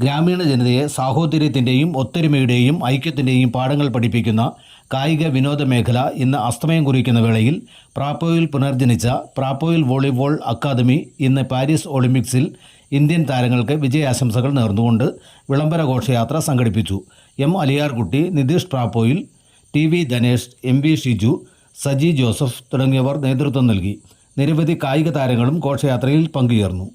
ഗ്രാമീണ ജനതയെ സാഹോദര്യത്തിന്റെയും ഒത്തൊരുമയുടെയും ഐക്യത്തിന്റെയും പാഠങ്ങൾ പഠിപ്പിക്കുന്ന കായിക വിനോദ മേഖല ഇന്ന് അസ്തമയം കുറിക്കുന്ന വേളയിൽ പ്രാപ്പോയിൽ പുനർജനിച്ച പ്രാപ്പോയിൽ വോളിബോൾ അക്കാദമി ഇന്ന് പാരീസ് ഒളിമ്പിക്സിൽ ഇന്ത്യൻ താരങ്ങൾക്ക് വിജയാശംസകൾ നേർന്നുകൊണ്ട് വിളംബര ഘോഷയാത്ര സംഘടിപ്പിച്ചു. M Aliyarkutty Nitheesh Prappoyil T V Dhanesh M V Shiju Saji Joseph തുടങ്ങിയവർ നേതൃത്വം നൽകി. നിരവധി കായിക താരങ്ങളും ഘോഷയാത്രയിൽ പങ്കുചേർന്നു.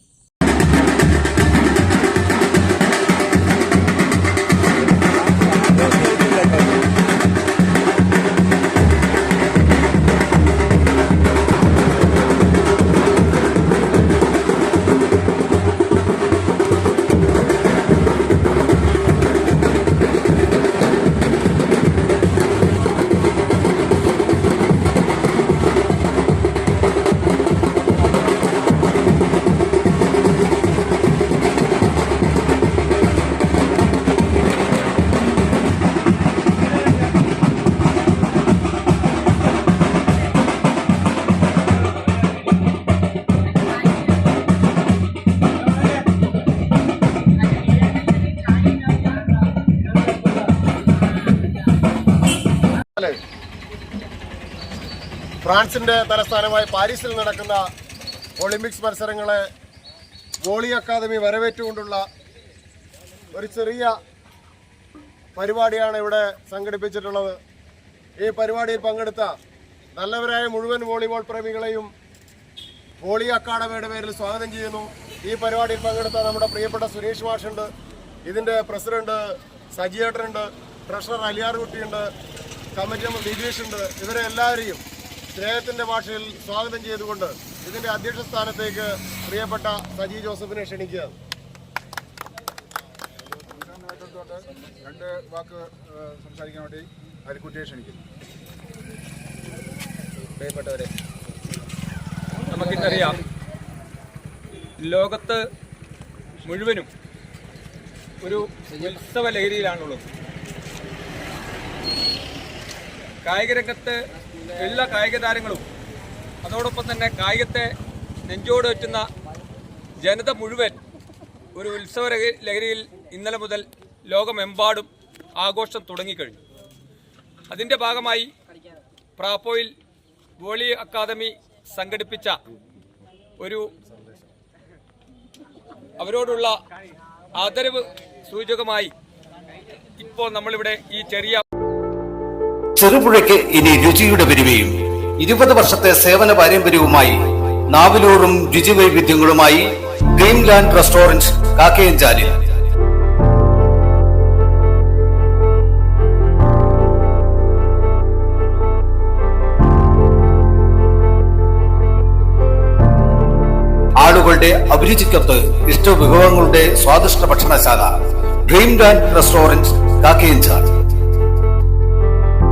ഫ്രാൻസിന്റെ തലസ്ഥാനമായ പാരീസിൽ നടക്കുന്ന ഒളിമ്പിക്സ് മത്സരങ്ങളെ വോളി അക്കാദമി വരവേറ്റുകൊണ്ടുള്ള ഒരു ചെറിയ പരിപാടിയാണ് ഇവിടെ സംഘടിപ്പിച്ചിട്ടുള്ളത്. ഈ പരിപാടിയിൽ പങ്കെടുത്ത നല്ലവരായ മുഴുവൻ വോളിബോൾ പ്രേമികളെയും വോളി അക്കാദമിയുടെ പേരിൽ സ്വാഗതം ചെയ്യുന്നു. ഈ പരിപാടിയിൽ പങ്കെടുത്ത നമ്മുടെ പ്രിയപ്പെട്ട സുരേഷ് മാഷുണ്ട്. ഇതിന്റെ പ്രസിഡന്റ് സജിയേട്ടനുണ്ട് ട്രഷറർ അലിയാർകുട്ടിയുണ്ട്. കമ്മിറ്റി അംഗം വിജേഷ് ഉണ്ട് ഇവരെ എല്ലാവരെയും സ്നേഹത്തിന്റെ ഭാഷയിൽ സ്വാഗതം ചെയ്തുകൊണ്ട് ഇതിന്റെ അധ്യക്ഷ സ്ഥാനത്തേക്ക് പ്രിയപ്പെട്ട സജി ജോസഫിനെ ക്ഷണിക്കുക. രണ്ട് വാക്ക് സംസാരിക്കാൻ വേണ്ടി അരിക്കുട്ടിയെ ക്ഷണിക്കുന്നു. പ്രിയപ്പെട്ടവരെ നമുക്കിന്നറിയാം ലോകത്ത് മുഴുവനും ഒരു ഉത്സവ ലഹരിയിലാണുള്ളത് കായിക രംഗത്ത് എല്ലാ കായിക താരങ്ങളും അതോടൊപ്പം തന്നെ കായികത്തെ നെഞ്ചോട് വെറ്റുന്ന ജനത മുഴുവൻ ഒരു ഉത്സവ ലഹ- ലഹരിയിൽ ഇന്നലെ മുതൽ ലോകമെമ്പാടും ആഘോഷം തുടങ്ങിക്കഴിഞ്ഞു. അതിന്റെ ഭാഗമായി പ്രാപ്പോയിൽ വോളി അക്കാദമി സംഘടിപ്പിച്ച ഒരു അവരോടുള്ള ആദരവ് സൂചകമായി ഇപ്പോൾ നമ്മളിവിടെ ഈ ചെറിയ ചെറുപുഴയ്ക്ക് ഇനി രുചിയുടെ പെരുമയും. ഇരുപത് വർഷത്തെ സേവന പാരമ്പര്യവുമായി നാവിലൂറും രുചിവൈവിധ്യങ്ങളുമായി ഡ്രീംലാൻഡ് റെസ്റ്റോറന്റ് കാക്കയഞ്ചാലിൽ. ആളുകളുടെ അഭിരുചിക്കൊത്ത് ഇഷ്ടവിഭവങ്ങളുടെ സ്വാദിഷ്ട ഭക്ഷണശാല ഡ്രീംലാൻഡ് റെസ്റ്റോറന്റ് കാക്കയഞ്ചാൽ